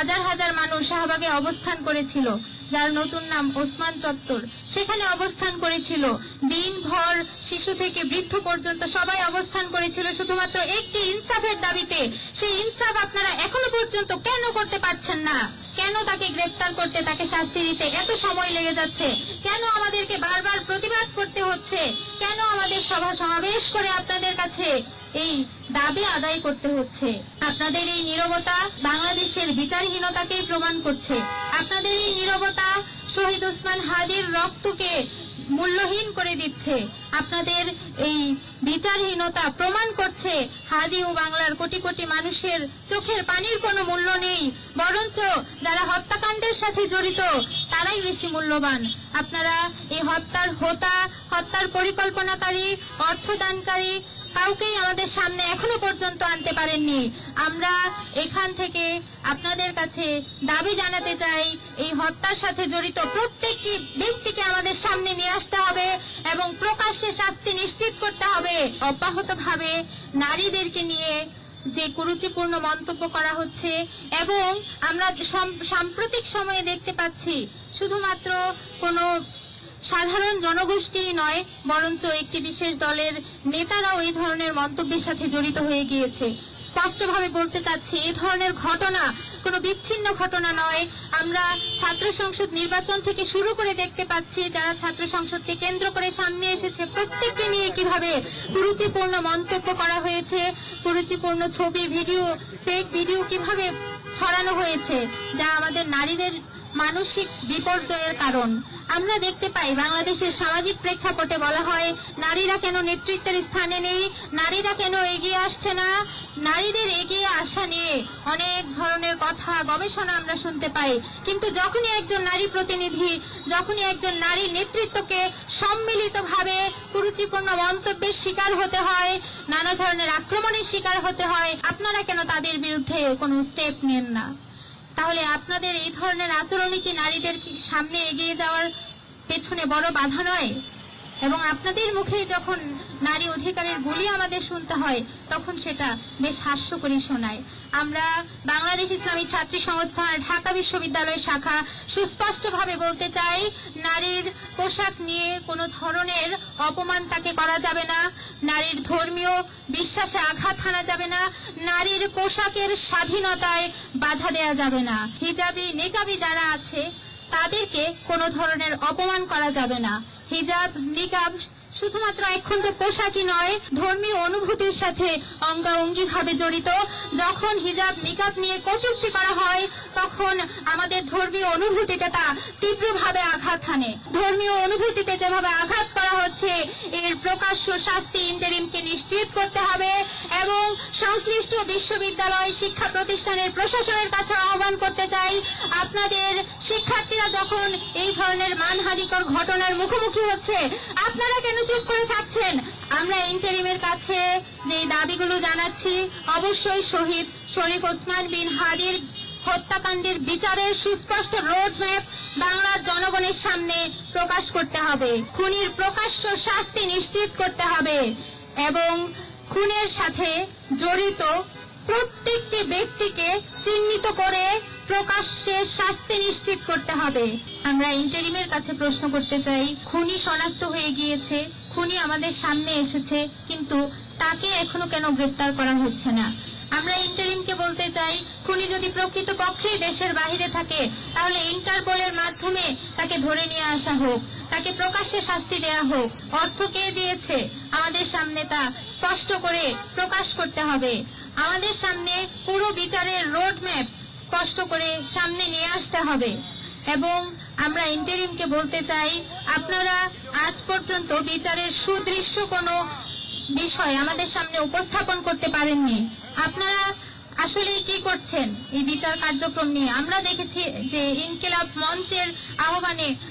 হাজার হাজার মানুষ শাহবাগে অবস্থান করেছিল, যার নতুন নাম ওসমান চত্বর। সেখানে অবস্থান করেছিল। দিনভর শিশু থেকে বৃদ্ধ পর্যন্ত সবাই অবস্থান করেছিল, শুধুমাত্র একটি ইনসাফের দাবিতে। সেই ইনসাফ আপনারা এখনও পর্যন্ত কেন করতে পারছেন না? কেন তাকে গ্রেপ্তার করতে, তাকে শাস্তি দিতে এত সময় লেগে যাচ্ছে? কেন আমাদেরকে বারবার প্রতিবাদ করতে হচ্ছে? কেন আমাদের সভা সমাবেশ করে আপনাদের কাছে এই দাবি আদায় করতে হচ্ছে। আপনাদের এই নীরবতা বাংলাদেশের বিচারহীনতাকেই প্রমাণ করছে। আপনাদের এই নীরবতা শহীদ ওসমান হাদির রক্তকে মূল্যহীন করে দিচ্ছে। আপনাদের এই বিচারহীনতা প্রমাণ করছে হাদি ও বাংলার কোটি কোটি মানুষের চোখের পানির কোনো মূল্য নেই। বরঞ্চ যারা হত্যাকাণ্ডের সাথে জড়িত, তারাই বেশি মূল্যবান। আপনারা এই হত্যার হোতা, হত্যার পরিকল্পনাকারী, অর্থদানকারী কাউকেই আমাদের সামনে এখনও পর্যন্ত আনতে পারেননি। আমরা এখান থেকে আপনাদের কাছে দাবি জানাতে চাই, এই হত্যার সাথে জড়িত প্রত্যেকটি ব্যক্তিকে আমাদের সামনে নিয়ে আসতে হবে এবং প্রকাশ্যে শাস্তি নিশ্চিত করতে হবে। অব্যাহতভাবে নারীদেরকে নিয়ে যে কুরুচিপূর্ণ মন্তব্য করা হচ্ছে এবং আমরা সাম্প্রতিক সময়ে দেখতে পাচ্ছি, শুধুমাত্র কোনো সাধারণ জনগোষ্ঠী নয়, বরঞ্চ একটি বিশেষ দলের নেতারাও এই ধরনের মন্তব্যের সাথে জড়িত হয়ে গিয়েছে। স্পষ্টভাবে বলতে চাচ্ছি এই ধরনের ঘটনা কোনো বিচ্ছিন্ন ঘটনা নয়। আমরা ছাত্র সংসদ নির্বাচন থেকে শুরু করে দেখতে পাচ্ছি, যারা ছাত্র সংসদকে কেন্দ্র করে সামনে এসেছে, প্রত্যেককে নিয়ে কীভাবে কুরুচিপূর্ণ মন্তব্য করা হয়েছে, কুরুচিপূর্ণ ছবি, ভিডিও ফেক ভিডিও কীভাবে ছড়ানো হয়েছে, যা আমাদের নারীদের মানসিক বিপর্যয়ের কারণ। আমরা দেখতে পাই, বাংলাদেশের সামাজিক প্রেক্ষাপটে বলা হয়, নারীরা কেন নেতৃত্বের স্থানে নেই, নারীরা কেন এগিয়ে আসছে না, নারীদের এগিয়ে আসা নিয়ে অনেক ধরনের কথা, গবেষণা আমরা শুনতে পাই। কিন্তু যখনই একজন নারী প্রতিনিধি, যখনই একজন নারী নেতৃত্বকে সম্মিলিতভাবে কুরুচিপূর্ণ মন্তব্যের শিকার হতে হয়, নানা ধরনের আক্রমণের শিকার হতে হয়, আপনারা কেন তাদের বিরুদ্ধে কোনো স্টেপ নেন না? তাহলে আপনাদের এই ধরনের আচরণই কি নারীদের সামনে এগিয়ে যাওয়ার পেছনে বড় বাধা নয়? এবং আপনাদের মুখে যখন নারী অধিকারের গুলি আমাদের শুনতে হয়, তখন সেটা বেশ হাস্যকরী শোনায়। আমরা বাংলাদেশ ইসলামী ছাত্রী সংস্থার ঢাকা বিশ্ববিদ্যালয় শাখা সুস্পষ্টভাবে বলতে চাই, নারীর পোশাক নিয়ে কোনো ধরনের অপমান তাকে করা যাবে না, নারীর ধর্মীয় বিশ্বাসে আঘাত হানা যাবে না, নারীর পোশাকের স্বাধীনতায় বাধা দেয়া যাবে না। হিজাবি, নিকাবি যারা আছে, তাদেরকে কোনো ধরনের অপমান করা যাবে না। হিজাব, নিকাব শুধুমাত্র একখণ্ড পোশাকই নয়, ধর্মীয় অনুভূতির সাথে অঙ্গাঙ্গি ভাবে জড়িত। যখন হিজাব, নিকাব নিয়ে কটুক্তি করা হয় ধর্মীয় অনুভূতিতে তা তীব্রভাবে আঘাত হানে। ধর্মীয় অনুভূতিতে যেভাবে আঘাত করা হচ্ছে, এর প্রকাশ্য শাস্তি ইন্টারিমকে নিশ্চিত করতে হবে এবং সংশ্লিষ্ট বিশ্ববিদ্যালয় শিক্ষা প্রতিষ্ঠানের প্রশাসনের কাছে আহ্বান করতে চাই। আপনাদের শিক্ষার্থীরা যখন এই ধরনের মানহানিকর ঘটনার মুখোমুখি হচ্ছে, আপনারা কেন চুপ করে থাকছেন? আমরা ইন্টারিমের কাছে যে দাবিগুলো জানাচ্ছি, অবশ্যই শহীদ শরীফ ওসমান বিন হাদির হত্যাকাণ্ডের বিচারের সুস্পষ্ট রোড ম্যাপ বাংলার জনগণের সামনে প্রকাশ করতে হবে। খুনির প্রকাশ্য শাস্তি নিশ্চিত করতে হবে এবং খুনের সাথে জড়িত প্রত্যেকটি ব্যক্তিকে চিহ্নিত করে প্রকাশ্যে শাস্তি নিশ্চিত করতে হবে। আমরা ইন্টারিমের কাছে প্রশ্ন করতে চাই, খুনি শনাক্ত হয়ে গিয়েছে, খুনি আমাদের সামনে এসেছে, কিন্তু তাকে এখনও কেন গ্রেপ্তার করা হচ্ছে না? আমরা ইন্টারিমকে বলতে চাই, খুনি যদি প্রকৃত পক্ষেই দেশের বাহিরে থাকে, তাহলে ইন্টারপোলের মাধ্যমে তাকে ধরে নিয়ে আসা হোক, তাকে প্রকাশ্যে শাস্তি দেয়া হোক। অর্থ কে দিয়েছে? আমাদের সামনে তা স্পষ্ট করে প্রকাশ করতে হবে। আমাদের সামনে পুরো বিচারের রোড ম্যাপ স্পষ্ট করে সামনে নিয়ে আসতে হবে। এবং আমরা ইন্টারিমকে বলতে চাই, আপনারা আজ পর্যন্ত বিচারের সুদৃশ্য কোনো বিষয় আমাদের সামনে উপস্থাপন করতে পারেননি। আপনারা আসলে কি করছেন? এই বিচার কার্যক্রম নিয়ে আমরা দেখেছি যে ইনকিলাব মঞ্চের আহ্বানে